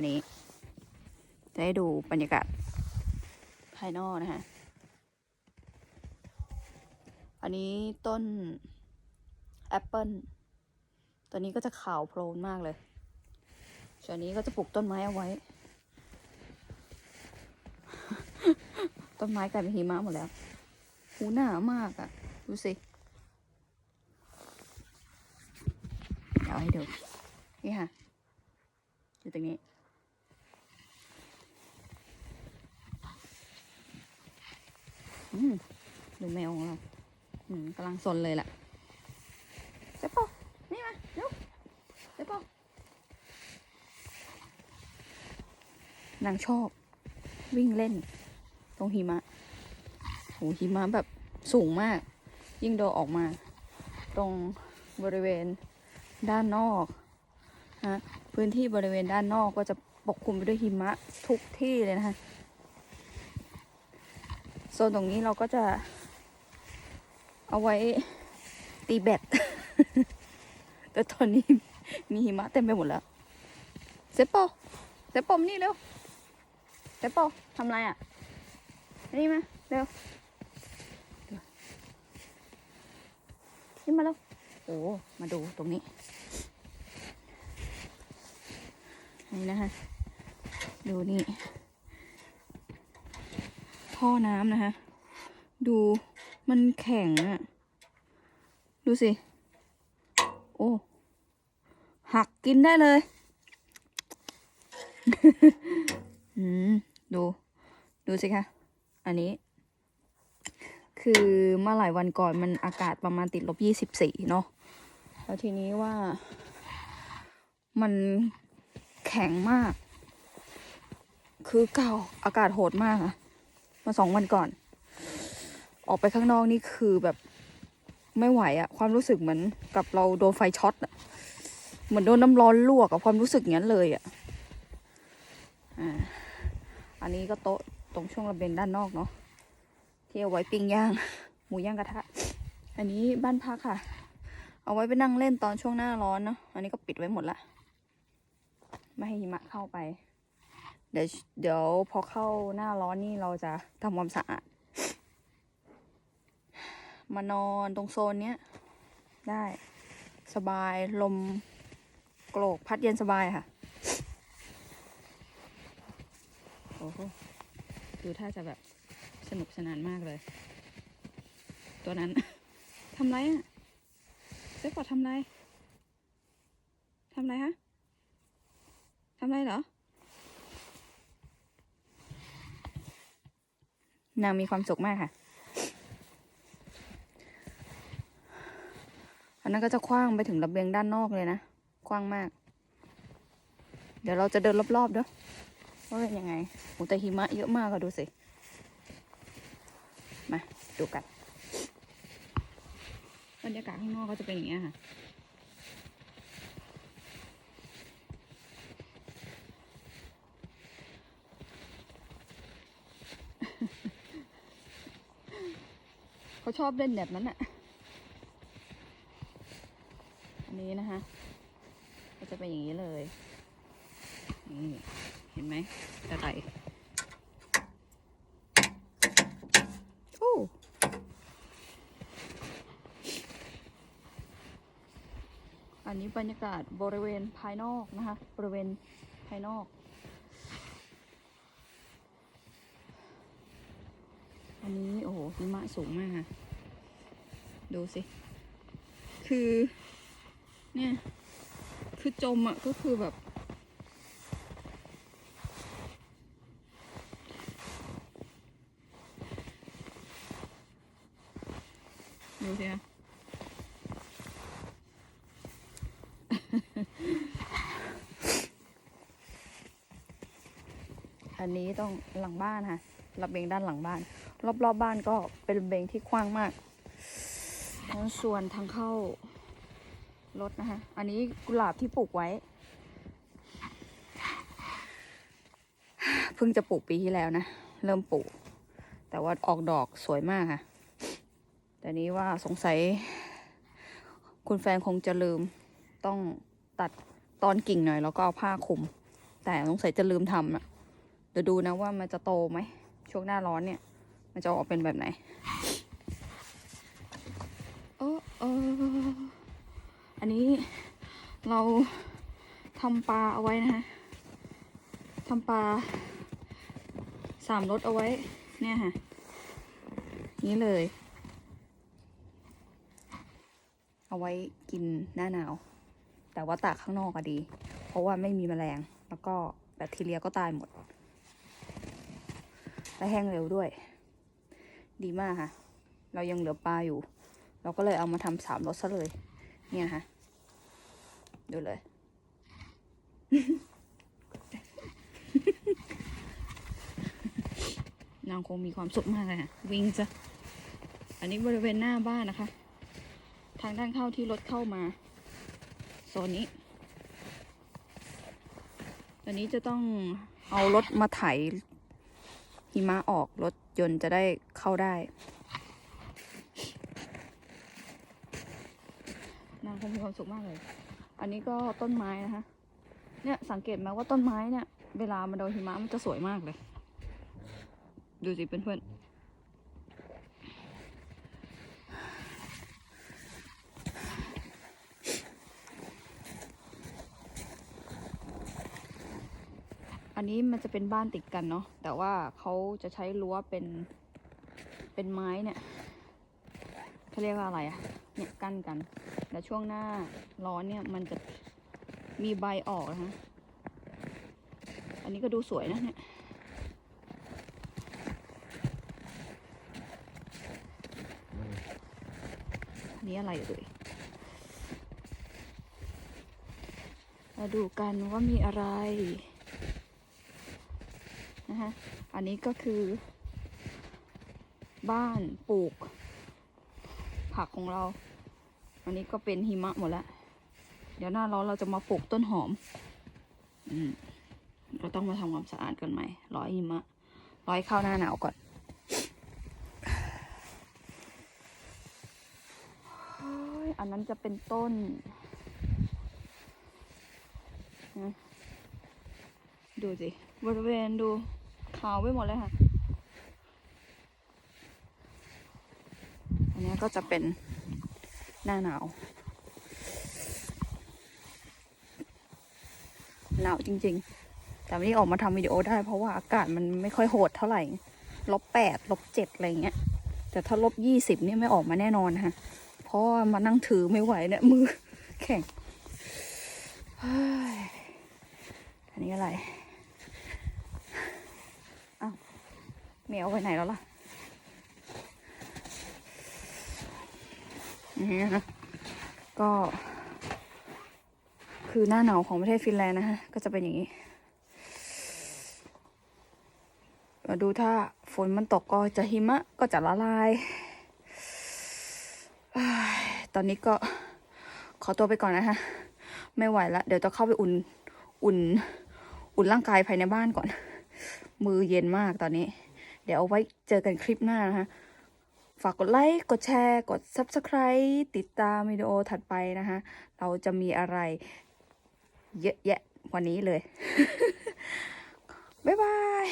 วันนี้ จะให้ดูบรรยากาศภายนอกนะคะ อันนี้ต้นแอปเปิลตัวนี้ก็จะขาวโพลนมากเลยส่วนนี้ก็จะปลูกต้นไม้เอาไว้ ต้นไม้กลายเป็นหิมะหมดแล้ว หูหนามากอะ่ะ ดูสิ เดี๋ยวให้ดู นี่ค่ะ อยู่ตรงนี้ อืมดูแมวของเรากำลังสนเลยแหละเจ๊ปอนี่มาเร็วเจ๊ปอนางชอบ วิ่งเล่น ตรงหิมะโหหิมะแบบสูงมาก ยิ่งโดนออกมา ตรงบริเวณด้านนอกนะพื้นที่บริเวณด้านนอกก็จะปกคลุมไปด้วยหิมะทุกที่เลยนะคะ ซนตรงนี้เราก็จะ เอาไว้ตีแบต แต่ตอนนี้มีหิมะเต็มไปหมดแล้ว เซปโปเซปโปมนี่เร็ว เซปโปทำไรอะ นี่มาเร็วนี่มาแล้ว โอ้ มาดูตรงนี้ นี่นะคะ ดูนี่ ท่อน้ำนะคะ ดูมันแข็งอะดูสิ โอ้ หักกินได้เลย อืม ดู ดูสิคะ อันนี้ คือเมื่อหลายวันก่อนมันอากาศประมาณติดลบยี่สิบสี่เนาะ แล้วทีนี้ว่า มันแข็งมาก คือเก่าอากาศโหดมากอะ มาสองวันก่อน ออกไปข้างนอกนี่คือแบบไม่ไหวอะความรู้สึกเหมือนกับเราโดนไฟช็อตอะเหมือนโดนน้ำร้อนลวกอะความรู้สึกอย่างนั้นเลยอะอ่าอันนี้ก็โต๊ะตรงช่วงระเบียงด้านนอกเนาะที่เอาไว้ปิ้งย่าง หมูย่างกระทะ อันนี้บ้านพักค่ะ เอาไว้ไปนั่งเล่นตอนช่วงหน้าร้อนเนาะอันนี้ก็ปิดไว้หมดละ ไม่ให้หิมะเข้าไป เดี๋ยวเดี๋ยวพอเข้าหน้าร้อนนี่เราจะทำความสะอาด มานอนตรงโซนเนี้ย ได้สบายลมโกรกพัดเย็นสบายค่ะ โอ้โหดูท่าจะแบบสนุกสนานมากเลย ตัวนั้น ทำไรอะเจ๊ปอดทำไร ทำไรฮะ ทำไรเหรอ นางมีความสุขมากค่ะอันนั้นก็จะคว้างไปถึงระเบียงด้านนอกเลยนะกว้างมาก เดี๋ยวเราจะเดินรอบๆเด้อว่าเป็นยังไงโอ้แต่หิมะเยอะมากอะดูสิ มาดูกันบรรยากาศข้างนอกก็จะเป็นอย่างเงี้ค่ะ เขาชอบเล่นแบบนั้นอะอันนี้นะคะ ก็จะเป็นอย่างนี้เลยนี่เห็นไหมตะไคร้โอ้อันนี้บรรยากาศบริเวณภายนอกนะคะ บริเวณภายนอก อันนี้โอ้โหหิมะสูงมากค่ะ ดูสิ คือ เนี่ย คือจมอะก็คือแบบ ดูสิคะอันนี้ต้องหลังบ้านค่ะ ระเบียงด้านหลังบ้าน รอบๆบบ้านก็เป็นระเบียงที่กว้างมากแล้วส่วนทางเข้ารถนะคะ อันนี้กุหลาบที่ปลูกไว้ เพิ่งจะปลูกปีที่แล้วนะ เริ่มปลูก แต่ว่าออกดอกสวยมากค่ะ แต่นี้ว่าสงสัย คุณแฟนคงจะลืมต้องตัดตอนกิ่งหน่อย แล้วก็เอาผ้าคลุมแแต่สงสัยจะลืมทำนะเดี๋ยวดูนะว่ามันจะโตไหม ช่วงหน้าร้อนเนี่ย มันจะออกเป็นแบบไหนโอ้เอออันนี้เราทำปลาเอาไว้นะฮะทำปลาสามรสเอาไว้ เนี่ยฮะนี้เลย เอาไว้กินหน้าหนาว แต่ว่าตากข้างนอกอะดี เพราะว่าไม่มีแมลง แล้วก็แบคทีเรียก็ตายหมด และแห้งเร็วด้วย ดีมากค่ะ เรายังเหลือปลาอยู่ เราก็เลยเอามาทำสามรสซะเลย เนี่ยค่ะ ดูเลย นางคงมีความสุขมากเลยค่ะ วิ่งจ้ะอันนี้บริเวณหน้าบ้านนะคะ ทางด้านเข้าที่รถเข้ามาโซนนี้ตอนนี้จะต้องเอารถมาไถ หิมะออกรถยนต์จะได้เข้าได้นางคงมีความสุขมากเลย อันนี้ก็ต้นไม้นะคะเนี่ยสังเกตไหมว่าต้นไม้เนี่ย เวลามันโดนหิมะมันจะสวยมากเลย ดูสิเพื่อนๆ อันนี้มันจะเป็นบ้านติดกันเนาะแต่ว่าเขาจะใช้รั้วเป็นเป็นไม้เนี่ยเขาเรียกว่าอะไรอะเนี่ยกั้นกัน แล้วช่วงหน้าร้อนเนี่ยมันจะมีใบออกนะฮะอันนี้ก็ดูสวยนะเนี่ยอันนี้อะไรเอ่ยมาดูกันว่ามีอะไร นะคะ อันนี้ก็คือ บ้านปลูก ผักของเรา อันนี้ก็เป็นหิมะหมดแล้ว เดี๋ยวหน้าร้อนเราจะมาปลูกต้นหอม อืมเราต้องมาทำความสะอาดกันใหม่ ร้อยหิมะ ร้อยเข้าหน้าหนาวก่อนอันนั้นจะเป็นต้นนะดูสิบริเวณดู ขาวไปหมดเลยค่ะ อันนี้ก็จะเป็นหน้าหนาว หนาวจริง ๆ แต่วันนี้ออกมาทำวิดีโอได้เพราะว่าอากาศมันไม่ค่อยโหดเท่าไหร่ลบแปดลบเจ็ดอะไรเงี้ย แต่ถ้าลบยี่สิบนี่ไม่ออกมาแน่นอนนะคะเพราะมานั่งถือไม่ไหวเนี่ยมือแข็งอันนี้อะไร เหมียวไปไหนแล้วล่ะนี่นะก็ คือหน้าหนาวของประเทศฟินแลนด์นะฮะ ก็จะเป็นอย่างนี้ มาดูถ้าฝนมันตกก็จะหิมะก็จะละลาย ตอนนี้ก็ขอตัวไปก่อนนะคะไม่ไหวละ เดี๋ยวจะเข้าไปอุ่น อุ่น อุ่นร่างกายภายในบ้านก่อน มือเย็นมากตอนนี้ เดี๋ยวเอาไว้เจอกันคลิปหน้านะคะ ฝากกดไลค์ กดแชร์ กด Subscribe ติดตามวิดีโอถัดไปนะคะ เราจะมีอะไรเยอะแยะวันนี้เลย บ๊ายบาย